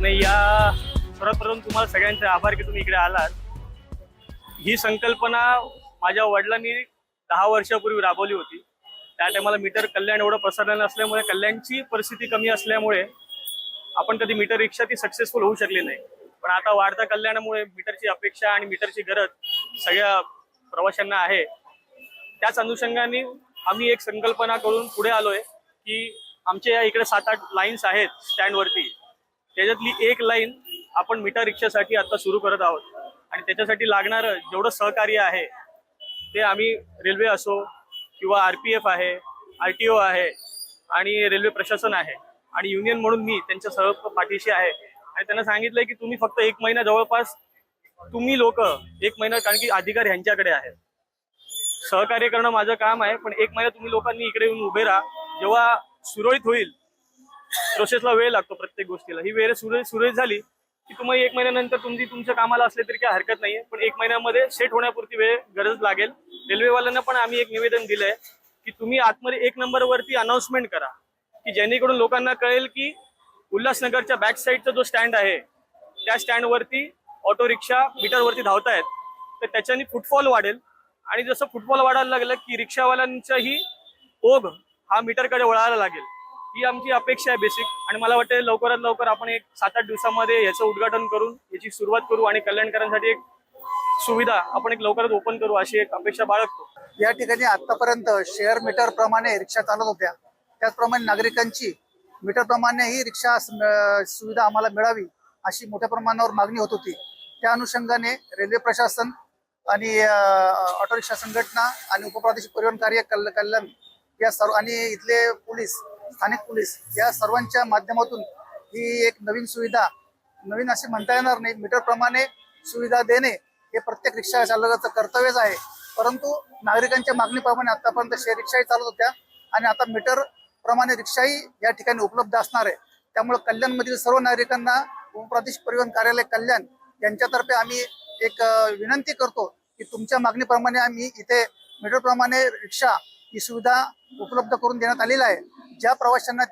नाही या सर्वप्रथम तुम्हाला सगळ्यांचे आभार की तुम्ही इकडे आलात. ही संकल्पना माझ्या वडिलांनी दहा वर्षापूर्वी राबवली होती. त्या टायमाला मीटर कल्याण एवढं पसरलं नसल्यामुळे कल्याणची परिस्थिती कमी असल्यामुळे आपण कधी मीटर रिक्षा ती सक्सेसफुल होऊ शकली नाही. पण आता वाढत्या कल्याणामुळे मीटरची अपेक्षा आणि मीटरची गरज सगळ्या प्रवाशांना आहे. त्याच अनुषंगाने आम्ही एक संकल्पना करून पुढे आलोय की आमच्या या इकडे सात आठ लाईन्स आहेत स्टँडवरती त्याच्यातली एक लाईन आपण मिठा रिक्षासाठी आता सुरू करत आहोत. आणि त्याच्यासाठी लागणारं जेवढं सहकार्य आहे ते आम्ही रेल्वे असो किंवा आर पी एफ आहे आर टी ओ आहे आणि रेल्वे प्रशासन आहे आणि युनियन म्हणून मी त्यांच्या सह पाठीशी आहे. आणि त्यांना सांगितलंय की तुम्ही फक्त एक महिना जवळपास तुम्ही लोक एक महिना कारण की अधिकार ह्यांच्याकडे आहेत. सहकार्य करणं माझं काम आहे पण एक महिना तुम्ही लोकांनी इकडे येऊन उभे राहा. जेव्हा सुरळीत होईल प्रोसेसला वेळ लागतो प्रत्येक गोष्टीला. ही वेळ सुरळीत सुरळीत झाली की तुम्हाला एक महिन्यानंतर तुमची तुमच्या कामाला असले तरी काही हरकत नाहीये. पण एक महिन्यामध्ये सेट होण्यापुरती वेळ गरज लागेल. रेल्वेवाल्यांना पण आम्ही एक निवेदन दिलंय की तुम्ही आतमध्ये एक नंबरवरती अनाऊन्समेंट करा. की जेणेकरून लोकांना कळेल की उल्हासनगरच्या बॅक साईडचा जो स्टँड आहे त्या स्टँडवरती ऑटो रिक्षा मीटरवरती धावतायत. तर त्याच्याने फुटफॉल वाढेल. आणि जसं फुटबॉल वाढायला लागलं की रिक्षावाल्यांचाही ओघ हा मीटरकडे वळायला लागेल. ही आमची अपेक्षा आहे बेसिक आणि मला वाटतं लवकरात लवकर आपण एक सात आठ दिवसामध्ये याचं उद्घाटन करून याची सुरुवात करू आणि कल्याणकरांसाठी एक सुविधा आपण एक लवकरच ओपन करू अशी एक अपेक्षा बाळगतो. या ठिकाणी आतापर्यंत शेअर मीटर प्रमाणे रिक्षा चालत होत्या. त्याचप्रमाणे नागरिकांची मीटर प्रमाणे ही रिक्षा सुविधा आम्हाला मिळावी अशी मोठ्या प्रमाणावर मागणी होत होती. त्या अनुषंगाने रेल्वे प्रशासन आणि ऑटोरिक्षा ऑटो रिक्षा संघटना आणि उपप्रादेशिक परिवहन कार्य कल कल्याण या सर्व आणि इथले पोलीस स्थानिक पोलीस या सर्वांच्या माध्यमातून ही एक नवीन सुविधा नवीन असे म्हणता येणार नाही. मीटर प्रमाणे सुविधा देणे हे प्रत्येक रिक्षा चालकाचं कर्तव्यच आहे. परंतु नागरिकांच्या मागणीप्रमाणे आतापर्यंत शेअर रिक्षाही चालत होत्या आणि आता मीटर प्रमाणे रिक्षाही या ठिकाणी उपलब्ध असणार आहे. त्यामुळे कल्याणमधील सर्व नागरिकांना उपप्रादेशिक परिवहन कार्यालय कल्याण यांच्यातर्फे आम्ही एक विनंती करतो की तुमच्या मागणीप्रमाणे आम्ही इथे मीटर प्रमाणे रिक्षा ही सुविधा उपलब्ध करून देण्यात आलेली आहे. ज्या प्रवाशांना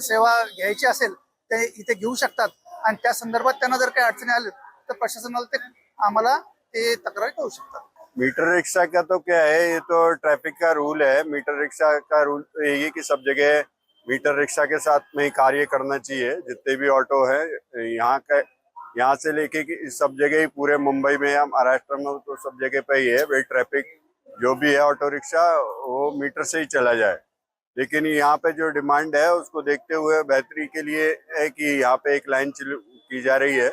सेवा घ्यायची असेल, ते इथे घेऊ जर काही अडचणी प्रशासनाला ते आम्हाला ते तक्रार करू शकतात. मीटर रिक्शा का तो क्या है? ये तो ट्रैफ़िक का रूल है. मीटर रिक्शा का रूल तो यही है कि सब जगह मीटर रिक्शा के साथ में कार्य करना चाहिए। जितने भी ऑटो है, यहाँ का, यहाँ से लेके कि सब जगह ही पूरे मुंबई में या महाराष्ट्र में तो सब जगह पे ही है। भाई ट्रैफ़िक जो भी है ऑटो रिक्शा वो मीटर से ही चला जाए। लेकिन यहाँ पे जो डिमांड है, उसको देखते हुए बेहतरी के लिए है कि यहाँ पे एक लाइन की जा रही है,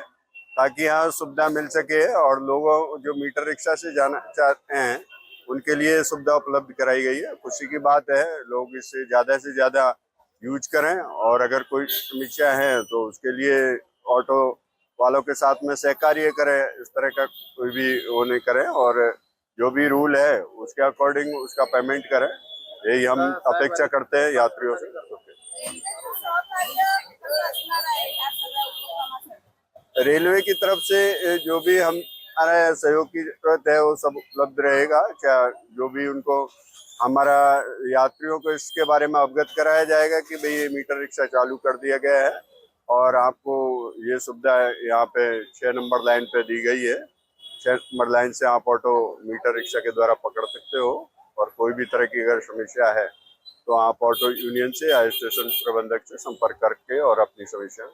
ताकि यहाँ सुविधा मिल सके और लोगों जो मीटर रिक्शा से जाना चाहते हैं, उनके लिए सुविधा उपलब्ध कराई गई है। खुशी की बात है, लोग इसे ज़्यादा से ज़्यादा यूज़ करें और अगर कोई समस्या है तो उसके लिए ऑटो वालों के साथ में सहकार्य करें, इस तरह का कोई भी वो नहीं करें और जो भी रूल है, उसके अकॉर्डिंग उसका पेमेंट करें। यही हम अपेक्षा करते हैं यात्रियों से। रेलवे की तरफ़ से जो भी हम हमारा सहयोग की ज़रूरत है वो सब उपलब्ध रहेगा। क्या जो भी उनको हमारा यात्रियों को इसके बारे में अवगत कराया जाएगा कि भाई ये मीटर रिक्शा चालू कर दिया गया है और आपको ये सुविधा यहाँ पे छः नंबर लाइन पे दी गई है। छः नंबर लाइन से आप ऑटो मीटर रिक्शा के द्वारा पकड़ सकते हो। और कोई भी तरह की अगर समस्या है तो आप ऑटो यूनियन से या स्टेशन प्रबंधक से संपर्क करके और अपनी समस्या